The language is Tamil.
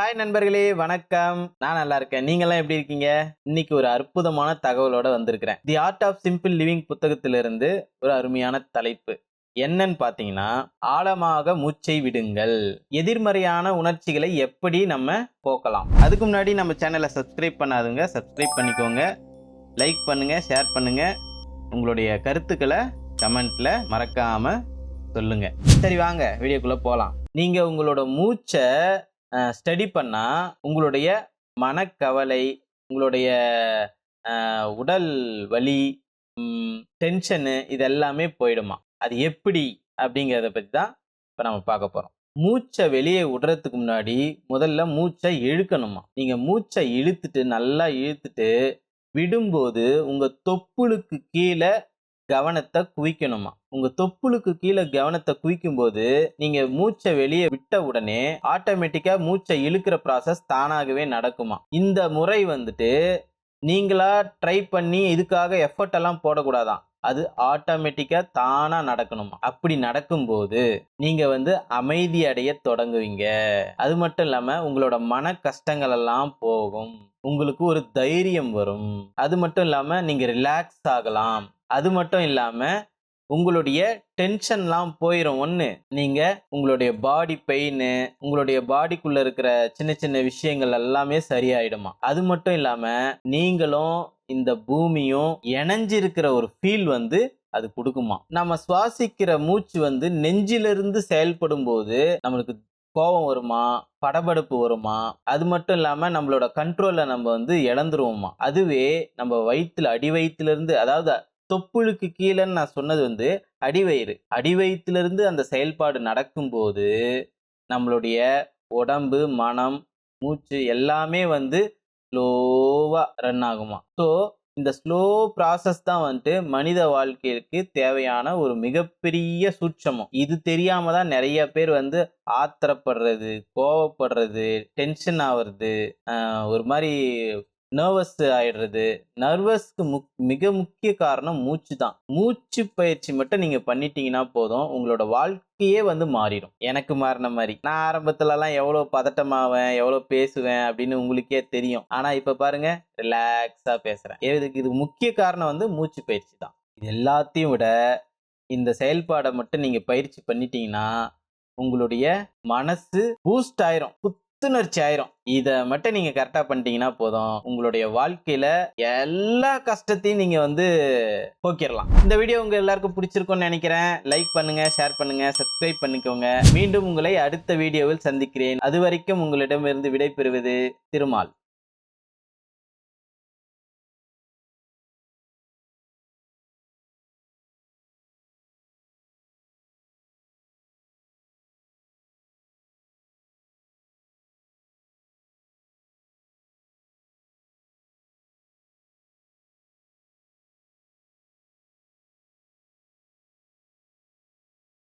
ஹாய் நண்பர்களே. வணக்கம். நான் நல்லா இருக்கேன். நீங்கெல்லாம் எப்படி இருக்கீங்க? இன்னைக்கு ஒரு அற்புதமான தகவலோட வந்திருக்கிறேன். The art of simple living புத்தகத்திலிருந்து ஒரு அருமையான தலைப்பு. என்னன்னு பார்த்தீங்கன்னா ஆழமாக மூச்சை விடுங்கள். எதிர்மறையான உணர்ச்சிகளை எப்படி நம்ம போக்கலாம்? அதுக்கு முன்னாடி நம்ம சேனலை சப்ஸ்கிரைப் பண்ணாதுங்க. சப்ஸ்கிரைப் பண்ணிக்கோங்க. லைக் பண்ணுங்க. ஷேர் பண்ணுங்க. உங்களுடைய கருத்துக்களை கமெண்ட்ல மறக்காம சொல்லுங்க. சரி வாங்க. வீடியோக்குள்ள போகலாம் நீங்க உங்களோட மூச்சை ஸ்டடி பண்ணால் உங்களுடைய மனக்கவலை உங்களுடைய உடல் வலி டென்ஷனு இது எல்லாமே போயிடுமா? அது எப்படி அப்படிங்கிறத பற்றி தான் இப்போ நம்ம பார்க்க போகிறோம் மூச்சை வெளியே விடுறதுக்கு முன்னாடி முதல்ல மூச்சை இழுக்கணுமா? நீங்கள் மூச்சை இழுத்துட்டு நல்லா இழுத்துட்டு விடும்போது உங்கள் தொப்புளுக்கு கீழே கவனத்தை குவிக்கணுமா? உங்க தொப்புளுக்கு கீழே கவனத்தை குவிக்கும் போது நீங்க மூச்சை வெளியே விட்ட உடனே ஆட்டோமேட்டிக்கா மூச்சை இழுக்கிற ப்ராசஸ் தானாகவே நடக்குமா? இந்த முறை வந்துட்டு நீங்களா ட்ரை பண்ணி இதுக்காக எஃபர்ட் எல்லாம் போடக்கூடாதாம் அது ஆட்டோமேட்டிக்கா தானா நடக்கணுமா? அப்படி நடக்கும்போது நீங்க வந்து அமைதி அடைய தொடங்குவீங்க. அது மட்டும் இல்லாம உங்களோட மன கஷ்டங்கள் எல்லாம் போகும். உங்களுக்கு ஒரு தைரியம் வரும். அது மட்டும் இல்லாம நீங்க ரிலாக்ஸ் ஆகலாம். அது மட்டும் இல்லாமல் உங்களுடைய டென்ஷன்லாம் போயிடும் ஒன்று நீங்கள் உங்களுடைய பாடி பெயின் உங்களுடைய பாடிக்குள்ளே இருக்கிற சின்ன சின்ன விஷயங்கள் எல்லாமே சரியாயிடுமா? அது மட்டும் இல்லாமல் நீங்களும் இந்த பூமியும் இணைஞ்சிருக்கிற ஒரு ஃபீல் வந்து அது கொடுக்குமா? நம்ம சுவாசிக்கிற மூச்சு வந்து நெஞ்சிலிருந்து செயல்படும் போது நம்மளுக்கு கோபம் வருமா? படபடப்பு வருமா? அது மட்டும் இல்லாமல் நம்மளோட கண்ட்ரோலை நம்ம வந்து இழந்துருவோமா? அதுவே நம்ம வயிற்றுல அடி வயிற்றுலேருந்து அதாவது தொப்புளுக்கு கீழேன்னு நான் சொன்னது வந்து அடிவயிறு. அடிவயிற்றிலிருந்து அந்த செயல்பாடு நடக்கும்போது நம்மளுடைய உடம்பு மனம் மூச்சு எல்லாமே வந்து ஸ்லோவாக ரன் ஆகுமா? ஸோ இந்த ஸ்லோ ப்ராசஸ் தான் வந்துட்டு மனித வாழ்க்கைக்கு தேவையான ஒரு மிகப்பெரிய சூட்சமம். இது தெரியாம தான் நிறைய பேர் வந்து ஆத்திரப்படுறது கோவப்படுறது டென்ஷன் ஆகுறது ஒரு மாதிரி நர்வஸ் ஆயிடுறது நர்வஸ்க்கு முக் மிக முக்கிய காரணம் மூச்சு தான். மூச்சு பயிற்சி மட்டும் நீங்கள் பண்ணிட்டீங்கன்னா போதும் உங்களோட வாழ்க்கையே வந்து மாறிடும். எனக்கு மாறின மாதிரி. நான் ஆரம்பத்துலலாம் எவ்வளோ பதட்டமாவேன் எவ்வளோ பேசுவேன் அப்படின்னு உங்களுக்கே தெரியும். ஆனால் இப்போ பாருங்க ரிலாக்ஸாக பேசுகிறேன் இதுக்கு இது முக்கிய காரணம் வந்து மூச்சு பயிற்சி தான். இது எல்லாத்தையும் விட இந்த செயல்பாடை மட்டும் நீங்கள் பயிற்சி பண்ணிட்டீங்கன்னா உங்களுடைய மனசு பூஸ்ட் ஆயிரும். புத்துணர்ச்சி ஆயிரும். இதை மட்டும் நீங்க கரெக்டா பண்ணிட்டீங்கன்னா போதும். உங்களுடைய வாழ்க்கையில எல்லா கஷ்டத்தையும் நீங்க வந்து போக்கிடலாம் இந்த வீடியோ உங்க எல்லாருக்கும் பிடிச்சிருக்கும்னு நினைக்கிறேன். லைக் பண்ணுங்க ஷேர் பண்ணுங்க சப்ஸ்கிரைப் பண்ணிக்கோங்க. மீண்டும் உங்களை அடுத்த வீடியோவில் சந்திக்கிறேன். அது வரைக்கும் உங்களிடமிருந்து விடைபெறுவது திருமால்.